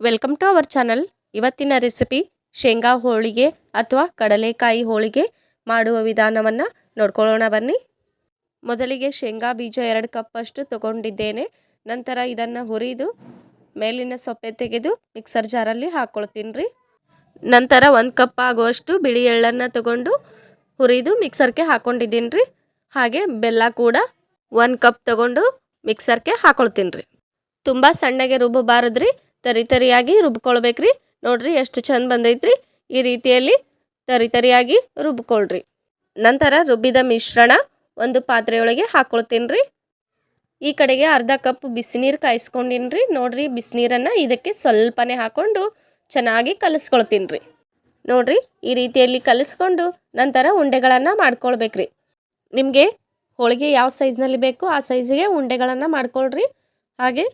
Welcome to our channel ಇವತ್ತಿನ recipe ಶೇಂಗಾ ಹೋಳಿಗೆ ಅಥವಾ ಕಡಲೆಕಾಯಿ ಹೋಳಿಗೆ ಮಾಡುವ ವಿಧಾನವನ್ನು ನೋಡ್ಕೊಳ್ಳೋಣ ಬನ್ನಿ. ಮೊದಲಿಗೆ ಶೇಂಗಾ ಬೀಜ ಎರಡು ಕಪ್ಪಷ್ಟು ತಗೊಂಡಿದ್ದೇನೆ. ನಂತರ ಇದನ್ನು ಹುರಿದು ಮೇಲಿನ ಸೊಪ್ಪೆ ತೆಗೆದು ಮಿಕ್ಸರ್ ಜಾರಲ್ಲಿ ಹಾಕ್ಕೊಳ್ತೀನಿ ರೀ ನಂತರ ಒಂದು ಕಪ್ ಆಗುವಷ್ಟು ಬಿಳಿ ಎಳ್ಳನ್ನು ತಗೊಂಡು ಹುರಿದು ಮಿಕ್ಸರ್ಗೆ ಹಾಕ್ಕೊಂಡಿದ್ದೀನಿ ಹಾಗೆ ಬೆಲ್ಲ ಕೂಡ ಒಂದು ಕಪ್ ತಗೊಂಡು ಮಿಕ್ಸರ್ಗೆ ಹಾಕ್ಕೊಳ್ತೀನಿ ರೀ ತುಂಬ ಸಣ್ಣಗೆ ರುಬ್ಬಬಾರದ್ರಿ. ತರಿ ತರಿಯಾಗಿ ರುಬ್ಕೊಳ್ಬೇಕ್ರಿ. ನೋಡ್ರಿ ಎಷ್ಟು ಚಂದ ಬಂದೈತ್ರಿ. ಈ ರೀತಿಯಲ್ಲಿ ತರಿ ತರಿಯಾಗಿ ರುಬ್ಕೊಳ್ರಿ. ನಂತರ ರುಬ್ಬಿದ ಮಿಶ್ರಣ ಒಂದು ಪಾತ್ರೆಯೊಳಗೆ ಹಾಕ್ಕೊಳ್ತೀನಿ ರೀ ಈ ಕಡೆಗೆ ಅರ್ಧ ಕಪ್ ಬಿಸಿನೀರು ಕಾಯಿಸ್ಕೊಂಡಿನಿ ರೀ ನೋಡ್ರಿ ಬಿಸಿನೀರನ್ನು ಇದಕ್ಕೆ ಸ್ವಲ್ಪನೇ ಹಾಕ್ಕೊಂಡು ಚೆನ್ನಾಗಿ ಕಲಿಸ್ಕೊಳ್ತೀನಿ ರೀ ನೋಡ್ರಿ ಈ ರೀತಿಯಲ್ಲಿ ಕಲಿಸ್ಕೊಂಡು ನಂತರ ಉಂಡೆಗಳನ್ನು ಮಾಡ್ಕೊಳ್ಬೇಕ್ರಿ. ನಿಮಗೆ ಹೋಳಿಗೆ ಯಾವ ಸೈಜ್ನಲ್ಲಿ ಬೇಕು ಆ ಸೈಜಿಗೆ ಉಂಡೆಗಳನ್ನು ಮಾಡ್ಕೊಳ್ರಿ. ಹಾಗೆ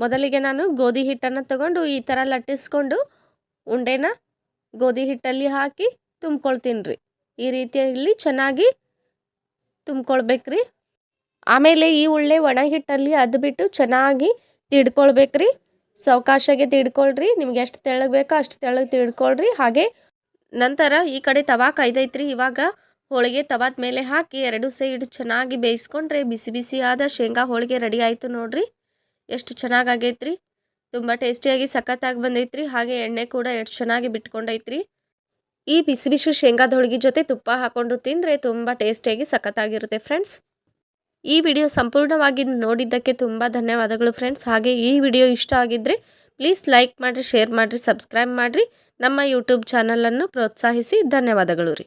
ಮೊದಲಿಗೆ ನಾನು ಗೋಧಿ ಹಿಟ್ಟನ್ನು ತಗೊಂಡು ಈ ಥರ ಲಟ್ಟಿಸ್ಕೊಂಡು ಉಂಡೆನ ಗೋಧಿ ಹಿಟ್ಟಲ್ಲಿ ಹಾಕಿ ತುಂಬ್ಕೊಳ್ತೀನಿ ರೀ. ಈ ರೀತಿಯಲ್ಲಿ ಚೆನ್ನಾಗಿ ತುಂಬ್ಕೊಳ್ಬೇಕ್ರಿ ಆಮೇಲೆ ಈ ಉಳ್ಳೆ ಒಣ ಹಿಟ್ಟಲ್ಲಿ ಅದು ಬಿಟ್ಟು ಚೆನ್ನಾಗಿ ತಿಡ್ಕೊಳ್ಬೇಕ್ರಿ ಸಾವಕಾಶಗೆ ತಿಡ್ಕೊಳ್ರಿ, ನಿಮ್ಗೆ ಎಷ್ಟು ತೆಳ್ಳಗೆ ಬೇಕೋ ಅಷ್ಟು ತೆಳಗೆ ತಿಡ್ಕೊಳ್ರಿ. ಹಾಗೆ ನಂತರ ಈ ಕಡೆ ತವಾ ಕಾಯ್ದೈತ್ರಿ, ಇವಾಗ ಹೋಳಿಗೆ ತವಾದ ಮೇಲೆ ಹಾಕಿ ಎರಡು ಸೈಡ್ ಚೆನ್ನಾಗಿ ಬೇಯಿಸ್ಕೊಂಡ್ರೆ ಬಿಸಿ ಬಿಸಿ ಆದ ಶೇಂಗಾ ಹೋಳಿಗೆ ರೆಡಿ ಆಯಿತು ನೋಡ್ರಿ. ಎಷ್ಟು ಚೆನ್ನಾಗಿ ಆಗೈತ್ರಿ ತುಂಬ ಟೇಸ್ಟಿಯಾಗಿ ಸಖತ್ತಾಗಿ ಬಂದೈತ್ರಿ. ಹಾಗೆ ಎಣ್ಣೆ ಕೂಡ ಎಷ್ಟು ಚೆನ್ನಾಗಿ ಬಿಟ್ಕೊಂಡೈತ್ರಿ. ಈ ಬಿಸಿ ಬಿಸಿ ಶೇಂಗಾದ ಹೋಳಿಗೆ ಜೊತೆ ತುಪ್ಪ ಹಾಕೊಂಡು ತಿಂದರೆ ತುಂಬ ಟೇಸ್ಟಿಯಾಗಿ ಸಖತ್ತಾಗಿರುತ್ತೆ ಫ್ರೆಂಡ್ಸ್. ಈ ವಿಡಿಯೋ ಸಂಪೂರ್ಣವಾಗಿ ನೋಡಿದ್ದಕ್ಕೆ ತುಂಬ ಧನ್ಯವಾದಗಳು ಫ್ರೆಂಡ್ಸ್. ಹಾಗೆ ಈ ವಿಡಿಯೋ ಇಷ್ಟ ಆಗಿದ್ದರೆ ಪ್ಲೀಸ್ ಲೈಕ್ ಮಾಡಿರಿ, ಶೇರ್ ಮಾಡಿರಿ, ಸಬ್ಸ್ಕ್ರೈಬ್ ಮಾಡಿರಿ. ನಮ್ಮ ಯೂಟ್ಯೂಬ್ ಚಾನಲನ್ನು ಪ್ರೋತ್ಸಾಹಿಸಿ ಧನ್ಯವಾದಗಳು ರೀ.